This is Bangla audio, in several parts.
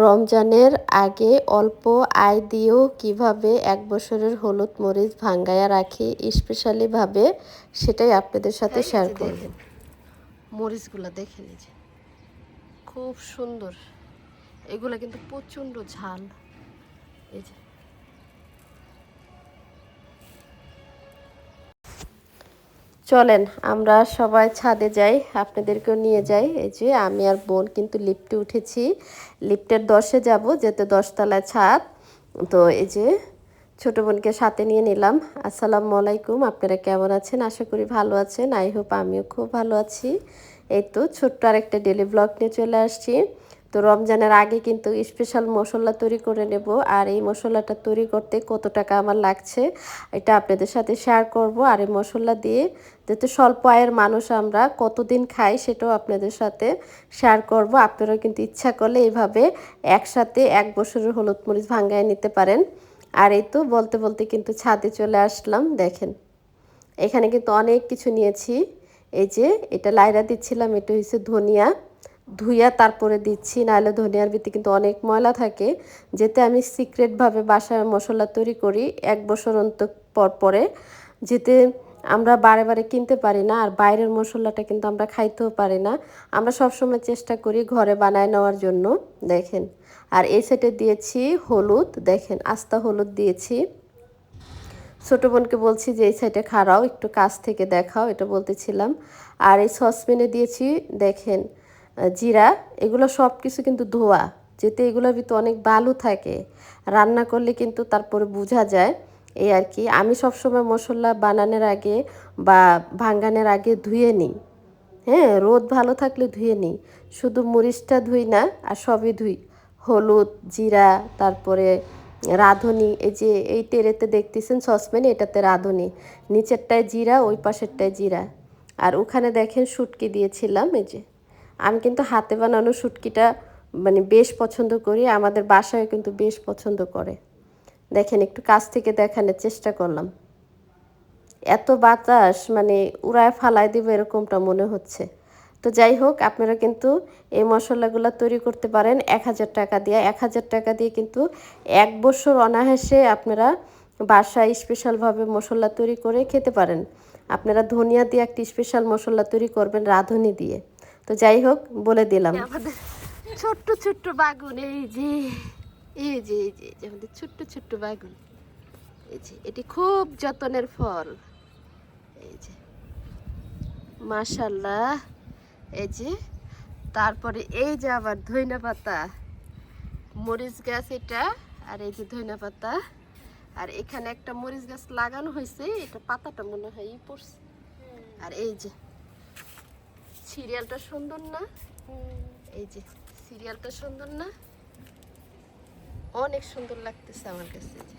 রমজানের আগে অল্প আয় দিয়েও কীভাবে এক বছরের হলুদ মরিচ ভাঙ্গায়া রাখি স্পেশালিভাবে সেটাই আপনাদের সাথে শেয়ার করব। মরিচগুলো দেখে নিজে খুব সুন্দর। এগুলো কিন্তু প্রচণ্ড ঝাল। এই যে চলেন, আমরা সবাই ছাদে যাই, আপনাদেরকেও নিয়ে যাই। এই যে আমি আর বোন কিন্তু লিফটে উঠেছি। লিফটের দশে যাব যেতে দশতলায় ছাদ। তো এই যে ছোট বোনকে সাথে নিয়ে নিলাম। আসসালামু আলাইকুম, আপনারা কেমন আছেন? আশা করি ভালো আছেন। আই হোপ আমিও খুব ভালো আছি। এই তো ছোট্ট আরেকটা ডেলি ব্লগ নিয়ে চলে আসছি। তো রমজানের আগে কিন্তু স্পেশাল মশলা তৈরি করে নেব। আর এই মশলাটা তৈরি করতে কত টাকা আমার লাগছে, এটা আপনাদের সাথে শেয়ার করব। আর এই মশলা দিয়ে যেহেতু স্বল্প আয়ের মানুষ আমরা, কতদিন খাই সেটাও আপনাদের সাথে শেয়ার করব। আপনারাও কিন্তু ইচ্ছা করলে এইভাবে একসাথে এক বছরের হলুদ মরিচ ভাঙ্গায় নিতে পারেন। আর এই তো বলতে বলতে কিন্তু ছাদে চলে আসলাম, দেখেন। এখানে কিন্তু অনেক কিছু নিয়েছি। এই যে এটা লাইরা দিচ্ছিলাম, এটা হচ্ছে ধনিয়া। ধুইয়া তারপরে দিচ্ছি, নাহলে ধনিয়ার ভিতরে কিন্তু অনেক ময়লা থাকে। যেতে আমি সিক্রেটভাবে বাসায় মশলা তৈরি করি, এক বছর অন্তর পর পরে। যেতে আমরা বারে বারে কিনতে পারি না, আর বাইরের মশলাটা কিন্তু আমরা খাইতেও পারি না। আমরা সবসময় চেষ্টা করি ঘরে বানায় নেওয়ার জন্য, দেখেন। আর এই সেটে দিয়েছি হলুদ, দেখেন, আস্তা হলুদ দিয়েছি। ছোটো বোনকে বলছি যে, এই সাইডে খাড়াও, একটু কাছ থেকে দেখাও, এটা বলতেছিলাম। আর এই সসপ্যানে দিয়েছি, দেখেন জিরা, এগুলো সব কিছু কিন্তু ধোয়া। যেতে এগুলোর ভিতরে অনেক বালু থাকে, রান্না করলে কিন্তু তারপরে বোঝা যায়। এই আর কি, আমি সবসময় মশলা বানানোর আগে বা ভাঙ্গানোর আগে ধুয়ে নিই। হ্যাঁ রোদ ভালো থাকলে ধুয়ে নিই। শুধু মরিচটা ধুই না, আর সবই ধুই। হলুদ, জিরা, তারপরে রাঁধুনি, এই যে এই টেরেতে দেখতেছেন সসপ্যান, এটাতে রাঁধুনি। নিচেরটায় জিরা, ওই পাশেরটায় জিরা। আর ওখানে দেখেন শুটকি দিয়েছিলাম, এই যে। আমি কিন্তু হাতে বানানো শুটকিটা মানে বেশ পছন্দ করি, আমাদের বাসায় কিন্তু বেশ পছন্দ করে। দেখেন, একটু কাছ থেকে দেখানোর চেষ্টা করলাম। এত বাতাস মানে উড়ায় ফালাই দেবে এরকমটা মনে হচ্ছে। তো যাই হোক, আপনারা কিন্তু এই মশলাগুলো তৈরি করতে পারেন এক হাজার টাকা দিয়ে। এক হাজার টাকা দিয়ে কিন্তু এক বছর অনায়াসে আপনারা বাসায় স্পেশালভাবে মশলা তৈরি করে খেতে পারেন। আপনারা ধনিয়া দিয়ে একটি স্পেশাল মশলা তৈরি করবেন রাঁধুনি দিয়ে। তো যাই হোক, বলে দিলাম। আমাদের ছোট্ট ছোট্ট বাগুন, এই যে এই যে এই যে আমাদের ছোট্ট ছোট্ট বাগুন। এই যে, এটি খুব যত্নের ফল। এই যে মাশাল্লাহ এই যে, তারপরে এই যে আবার ধইনা পাতা। মরিচ গাছ এটা, আর এই যে ধইনা পাতা। আর এখানে একটা মরিচ গাছ লাগানো হয়েছে এটা পাতাটা মনে হয় পড়ছে। আর এই যে সিরিয়ালটা সুন্দর না? এই যে সিরিয়ালটা সুন্দর না? অনেক সুন্দর লাগতেছে আমার কাছে যে।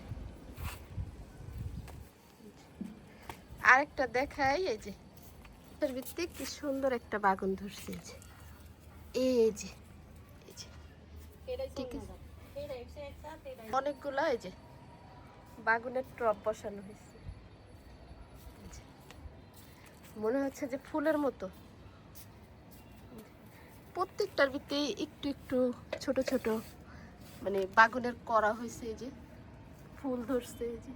আরেকটা দেখাই এই যে। এর ভিত্তি কি সুন্দর একটা বাগুন ধরছে এই যে। এই যে এই যে। ঠিক আছে। অনেকগুলো এই যে। বাগুনের টপ বসানো হয়েছে। মনে হচ্ছে যে ফুলের মতো। প্রত্যেকটার ভিতরে একটু একটু ছোট ছোট মানে বাগুনের করা হয়েছে এই যে, ফুল ধরছে এই যে।